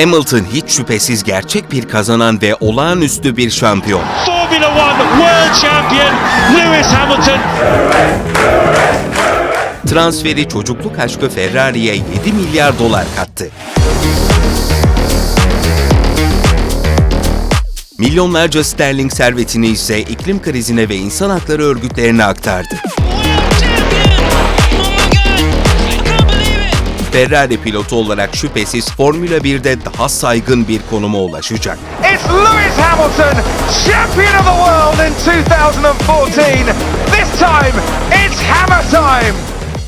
Hamilton hiç şüphesiz gerçek bir kazanan ve olağanüstü bir şampiyon. Formula One World Champion Lewis Hamilton. Transferi çocukluk aşkı Ferrari'ye 7 milyar dolar kattı. Milyonlarca sterlin servetini ise iklim krizine ve insan hakları örgütlerine aktardı. Ferrari pilotu olarak şüphesiz Formula 1'de daha saygın bir konuma ulaşacak. It's Lewis Hamilton, champion of the world in 2014. This time, it's hammer time.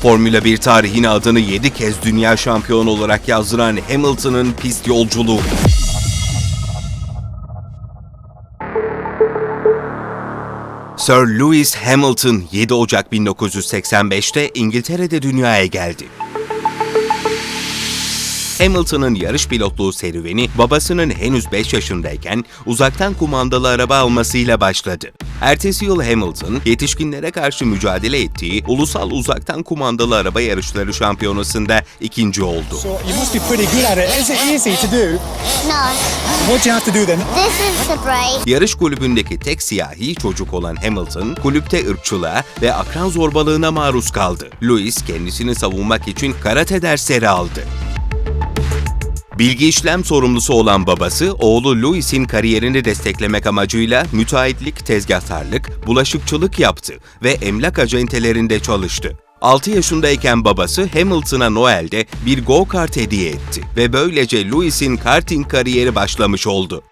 Formula 1 tarihine adını 7 kez dünya şampiyonu olarak yazdıran Hamilton'ın pist yolculuğu. Sir Lewis Hamilton 7 Ocak 1985'te İngiltere'de dünyaya geldi. Hamilton'ın yarış pilotluğu serüveni babasının henüz 5 yaşındayken uzaktan kumandalı araba almasıyla başladı. Ertesi yıl Hamilton, yetişkinlere karşı mücadele ettiği ulusal uzaktan kumandalı araba yarışları şampiyonasında ikinci oldu. So you must be pretty good at it. Is it easy to do? No, What do you have to do then? this is the brake. Yarış kulübündeki tek siyahi çocuk olan Hamilton, kulüpte ırkçılığa ve akran zorbalığına maruz kaldı. Lewis kendisini savunmak için karate dersleri aldı. Bilgi işlem sorumlusu olan babası, oğlu Louis'in kariyerini desteklemek amacıyla müteahhitlik, tezgahtarlık, bulaşıkçılık yaptı ve emlak acentelerinde çalıştı. 6 yaşındayken babası Hamilton'a Noel'de bir go-kart hediye etti ve böylece Louis'in karting kariyeri başlamış oldu.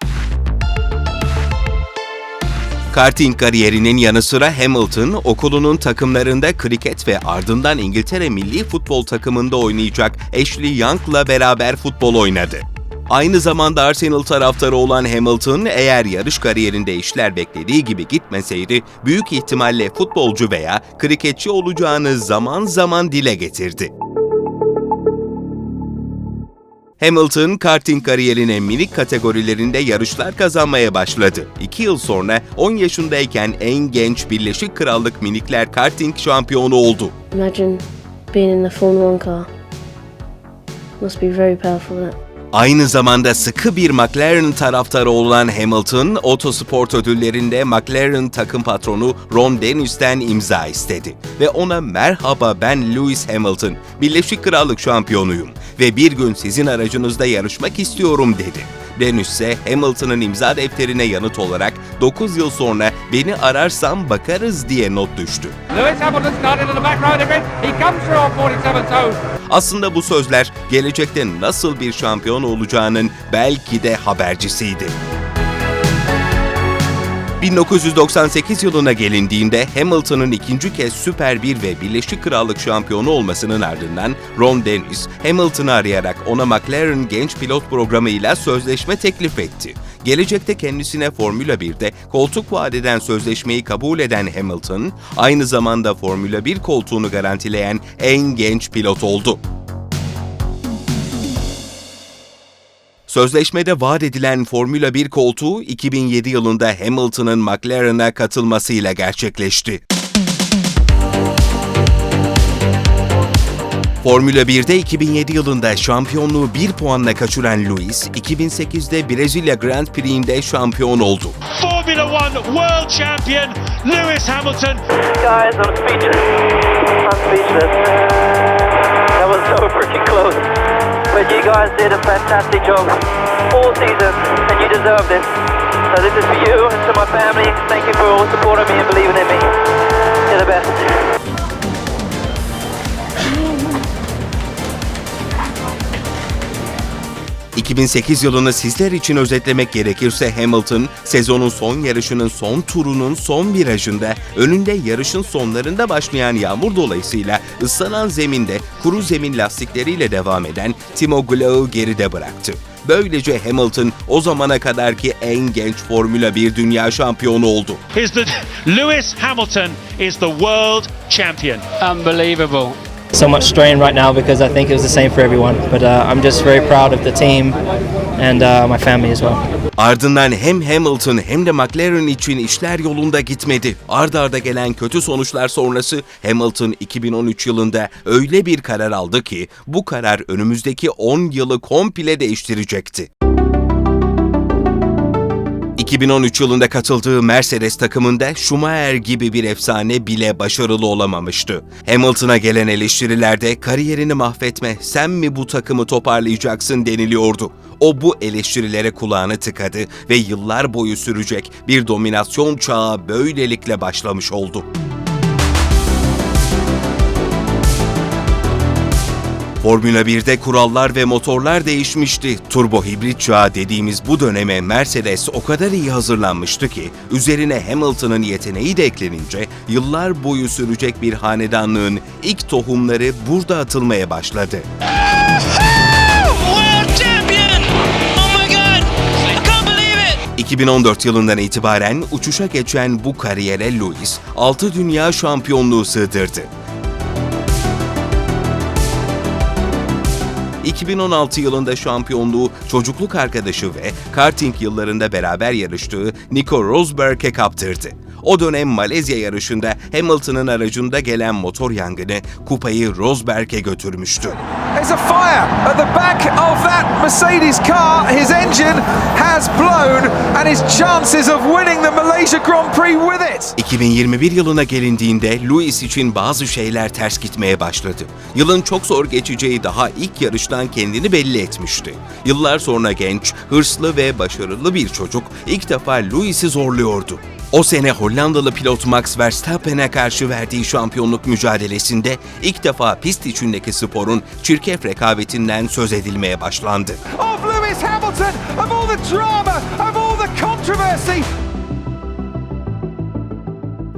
Karting kariyerinin yanı sıra Hamilton, okulunun takımlarında kriket ve ardından İngiltere milli futbol takımında oynayacak Ashley Young'la beraber futbol oynadı. Aynı zamanda Arsenal taraftarı olan Hamilton, eğer yarış kariyerinde işler beklediği gibi gitmeseydi, büyük ihtimalle futbolcu veya kriketçi olacağını zaman zaman dile getirdi. Hamilton, karting kariyerine minik kategorilerinde yarışlar kazanmaya başladı. İki yıl sonra 10 yaşındayken en genç Birleşik Krallık Minikler Karting şampiyonu oldu. Imagine being in the Formula One car. Must be very powerful that. Aynı zamanda sıkı bir McLaren taraftarı olan Hamilton, otosport ödüllerinde McLaren takım patronu Ron Dennis'ten imza istedi. Ve ona merhaba ben Lewis Hamilton, Birleşik Krallık şampiyonuyum ve bir gün sizin aracınızda yarışmak istiyorum dedi. Dennis ise Hamilton'ın imza defterine yanıt olarak 9 yıl sonra beni ararsam bakarız diye not düştü. Lewis Hamilton started in the back row again. He comes through on 47 toes. Aslında bu sözler gelecekte nasıl bir şampiyon olacağının belki de habercisiydi. 1998 yılına gelindiğinde Hamilton'ın ikinci kez Süper 1 ve Birleşik Krallık şampiyonu olmasının ardından Ron Dennis, Hamilton'ı arayarak ona McLaren Genç Pilot programıyla sözleşme teklif etti. Gelecekte kendisine Formula 1'de koltuk vaat eden sözleşmeyi kabul eden Hamilton, aynı zamanda Formula 1 koltuğunu garantileyen en genç pilot oldu. Sözleşmede vaat edilen Formula 1 koltuğu 2007 yılında Hamilton'ın McLaren'a katılmasıyla gerçekleşti. Formula 1'de 2007 yılında şampiyonluğu 1 puanla kaçıran Lewis, 2008'de Brezilya Grand Prix'inde şampiyon oldu. Formula One World Champion Lewis Hamilton. Guys, I'm speechless. I'm speechless. That was so freaking close. But you guys did a fantastic job all season, and you deserve this. So this is for you and to my family. Thank you for all supporting me and believing in me. ...2008 yılını sizler için özetlemek gerekirse Hamilton, sezonun son yarışının son turunun son virajında... ...önünde yarışın sonlarında başlayan yağmur dolayısıyla ıslanan zeminde kuru zemin lastikleriyle devam eden Timo Glock'u geride bıraktı. Böylece Hamilton o zamana kadarki en genç Formula 1 dünya şampiyonu oldu. Is the Lewis Hamilton is the world champion. Unbelievable. So much strain right now because I think it was the same for everyone. But uh, I'm just very proud of the team and uh, my family as well. Ardından hem Hamilton hem de McLaren için işler yolunda gitmedi. Arda arda gelen kötü sonuçlar sonrası Hamilton 2013 yılında öyle bir karar aldı ki bu karar önümüzdeki 10 yılı komple değiştirecekti. 2013 yılında katıldığı Mercedes takımında Schumacher gibi bir efsane bile başarılı olamamıştı. Hamilton'a gelen eleştirilerde kariyerini mahvetme, sen mi bu takımı toparlayacaksın deniliyordu. O bu eleştirilere kulağını tıkadı ve yıllar boyu sürecek bir dominasyon çağı böylelikle başlamış oldu. Formula 1'de kurallar ve motorlar değişmişti. Turbo hibrit çağı dediğimiz bu döneme Mercedes o kadar iyi hazırlanmıştı ki üzerine Hamilton'ın yeteneği de eklenince yıllar boyu sürecek bir hanedanlığın ilk tohumları burada atılmaya başladı. World champion! Oh my god! I can't believe it! 2014 yılından itibaren uçuşa geçen bu kariyere Lewis 6 dünya şampiyonluğu sığdırdı. 2016 yılında şampiyonluğu çocukluk arkadaşı ve karting yıllarında beraber yarıştığı Nico Rosberg'e kaptırdı. O dönem Malezya yarışında Hamilton'ın aracında gelen motor yangını kupayı Rosberg'e götürmüştü. There's a fire at the back of that Mercedes car. His engine has blown and his chances of winning the Malaysia Grand Prix with it. 2021 yılına gelindiğinde Lewis için bazı şeyler ters gitmeye başladı. Yılın çok zor geçeceği daha ilk yarıştan kendini belli etmişti. Yıllar sonra genç, hırslı ve başarılı bir çocuk ilk defa Lewis'i zorluyordu. O sene Hollandalı pilot Max Verstappen'e karşı verdiği şampiyonluk mücadelesinde ilk defa pist içindeki sporun çirkef rekabetinden söz edilmeye başlandı. Of Lewis Hamilton, of all the drama, of all the controversy.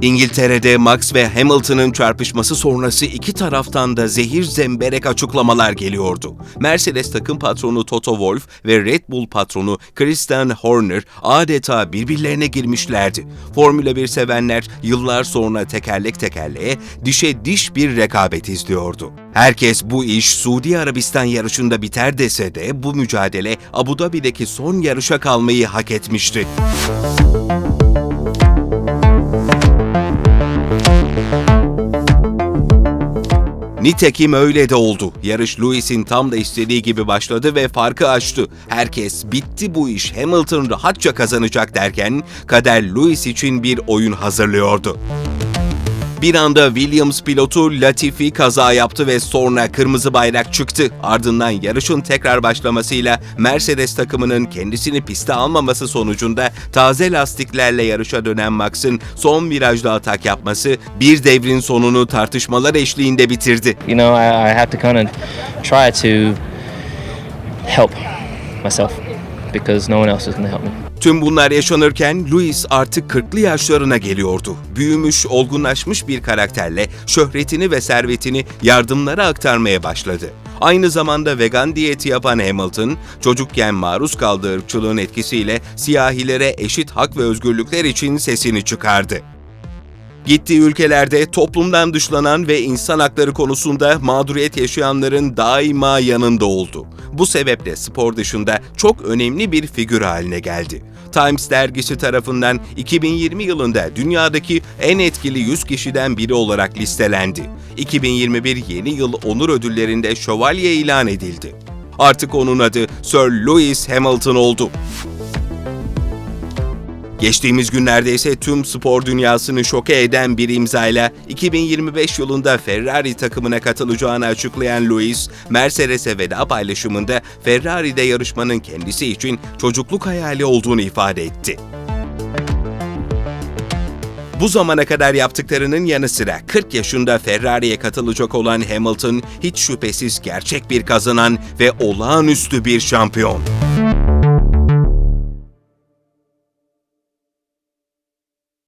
İngiltere'de Max ve Hamilton'ın çarpışması sonrası iki taraftan da zehir zemberek açıklamalar geliyordu. Mercedes takım patronu Toto Wolff ve Red Bull patronu Christian Horner adeta birbirlerine girmişlerdi. Formula 1 sevenler yıllar sonra tekerlek tekerleğe dişe diş bir rekabet izliyordu. Herkes bu iş Suudi Arabistan yarışında biter dese de bu mücadele Abu Dhabi'deki son yarışa kalmayı hak etmişti. Nitekim öyle de oldu. Yarış Lewis'in tam da istediği gibi başladı ve farkı açtı. Herkes bitti bu iş Hamilton rahatça kazanacak derken kader Lewis için bir oyun hazırlıyordu. Bir anda Williams pilotu Latifi kaza yaptı ve sonra kırmızı bayrak çıktı. Ardından yarışın tekrar başlamasıyla Mercedes takımının kendisini piste almaması sonucunda taze lastiklerle yarışa dönen Max'ın son virajda atak yapması bir devrin sonunu tartışmalar eşliğinde bitirdi. You know, I, I have to kind of try to help myself because no one else is going to help me. Tüm bunlar yaşanırken Louis artık 40'lı yaşlarına geliyordu. Büyümüş, olgunlaşmış bir karakterle şöhretini ve servetini yardımlara aktarmaya başladı. Aynı zamanda vegan diyeti yapan Hamilton, çocukken maruz kaldığı ırkçılığın etkisiyle siyahilere eşit hak ve özgürlükler için sesini çıkardı. Gittiği ülkelerde toplumdan dışlanan ve insan hakları konusunda mağduriyet yaşayanların daima yanında oldu. Bu sebeple spor dışında çok önemli bir figür haline geldi. Times dergisi tarafından 2020 yılında dünyadaki en etkili 100 kişiden biri olarak listelendi. 2021 Yeni Yıl Onur Ödülleri'nde şövalye ilan edildi. Artık onun adı Sir Lewis Hamilton oldu. Geçtiğimiz günlerde ise tüm spor dünyasını şoke eden bir imzayla 2025 yılında Ferrari takımına katılacağını açıklayan Lewis, Mercedes'e veda paylaşımında Ferrari'de yarışmanın kendisi için çocukluk hayali olduğunu ifade etti. Bu zamana kadar yaptıklarının yanı sıra 40 yaşında Ferrari'ye katılacak olan Hamilton hiç şüphesiz gerçek bir kazanan ve olağanüstü bir şampiyon.